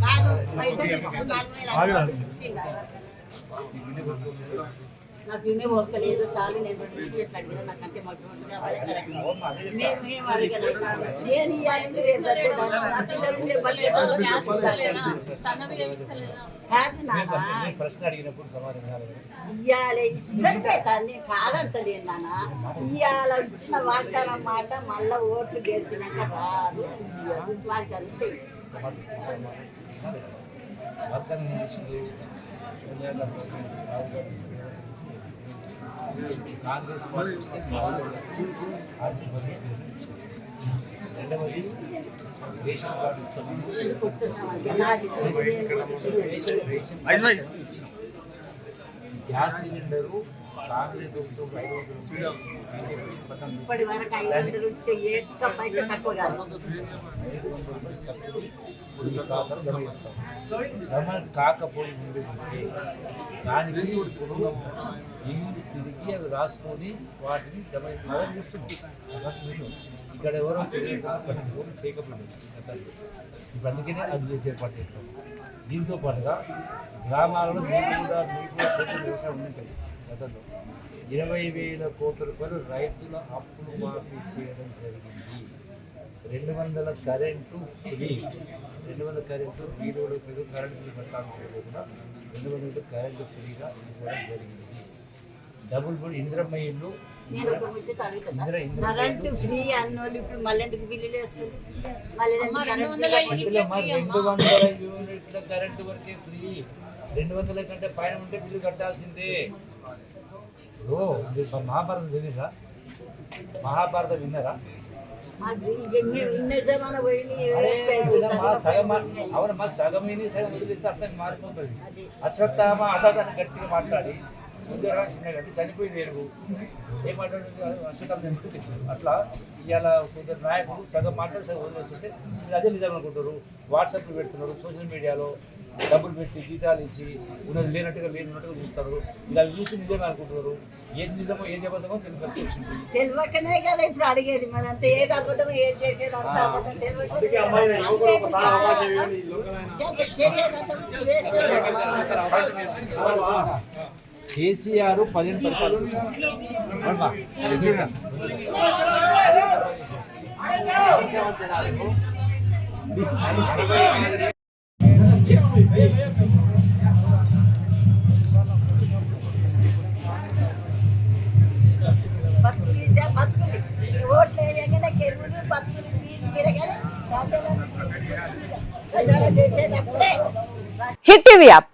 కాదు పైసలు ఇస్తే నాలుగు వేలు నాకు ఇన్ని చాలు నేను ఎట్లా అడిగినా నాకు అంతే మొట్టమొదటి. నేను అడగలేదు నేను నేను ప్రశ్న అడిగినప్పుడు సమాధానం ఇయ్యాలి ఇద్దరు పెట్టాలి కాదంటలేదు నాన్న. ఇయ్యాల ఇచ్చిన వాగ్దానం మాట మళ్ళా ఓట్లు గెలిచినాక రాదు వాగ్దానం చెయ్యి. వాగ్దానం రెండవది రేషన్ కార్డు ఇస్తామని గ్యాస్ సిలిండరు ఇప్పటి వరకు ఐదు వందలు ఉంటే ఏక పైసా తక్కువ కాదు కాకపోయి దానికి ఇల్లు తిరిగి అవి రాసుకొని వాటిని జమ. ఇక్కడ ఎవరో తెలియక చేయకపోయింది ఇప్పుడు అందుకనే అది ఏర్పాటు చేస్తాం. దీంతో పాటుగా గ్రామాలలో మీకు కూడా మీకు కూడా వ్యవసాయం గతంలో. ఇరవై వేల కోట్ల రూపాయలు రైతుల అప్పులు మాఫీ చేయడం జరిగింది. రెండు వందల కరెంటు ఫ్రీ. రెండు వందల కరెంటు వీడియో రూపాయలు కరెంటు బిల్లు కూడా రెండు వందల కరెంటు ఫ్రీగా ఇవ్వడం జరిగింది. డబుల్ బుల్ ఇంద్రమ్మ ఇల్లు నేను ఒక ముచ్చట అడుగుతున్నా. కరెంటు ఫ్రీ అన్నోళ్ళు ఇప్పుడు మళ్ళీ ఎందుకు బిల్లులు వేస్తుంది మళ్ళీ ఎందుకు రెండు వందల యూనిట్ల కరెంటు వరకే ఫ్రీ రెండు వందల కంటే పైన ఉంటే బిల్లు కట్టాల్సిందే. ఓ మహాభారతం తెలియదా మహాభారతం విన్నారా? సగం అయిపోయింది. అవును మా సగం విని సగం వదిలిస్తే అర్థం మారిపోతుంది. అశ్వత్థామ గట్టిగా మాట్లాడి. చిన్న గట్టి చనిపోయింది ఏనుగు ఏం మాట్లాడింది అశ్వత్థామ చనిపోయింది అట్లా ఇవాళ కొందరు నాయకులు సగం మాట్లాడి సగం వదిలేస్తుంటే మీరు అదే నిజం అనుకుంటారు వాట్సాప్లో పెడుతున్నారు సోషల్ మీడియాలో డబ్బులు పెట్టి జీతాలు ఇచ్చి ఉన్నది లేనట్టుగా లేనట్టుగా చూస్తారు ఇలా చూసి నిజమే అనుకుంటున్నారు ఏది నిజమో ఏది అబద్ధమో తెలియదు తెలియకనే కదా ఇప్పుడు అడిగేది మరి అంత ఏది అబద్ధం ఏది చేసేది అంత అబద్ధం తెలియక చేసేదంతా వేస్ట్ కేసీఆర్ పదిహేను పరిపాలన అవునా? బతుకులు ఇదే బతుకులు ఓట్లు వేయగానే కెరువులు బతుకులు ఫీజు పెరగానే ప్రజలను ప్రజలు చేసేటప్పుడే హిట్ టీవీ యాప్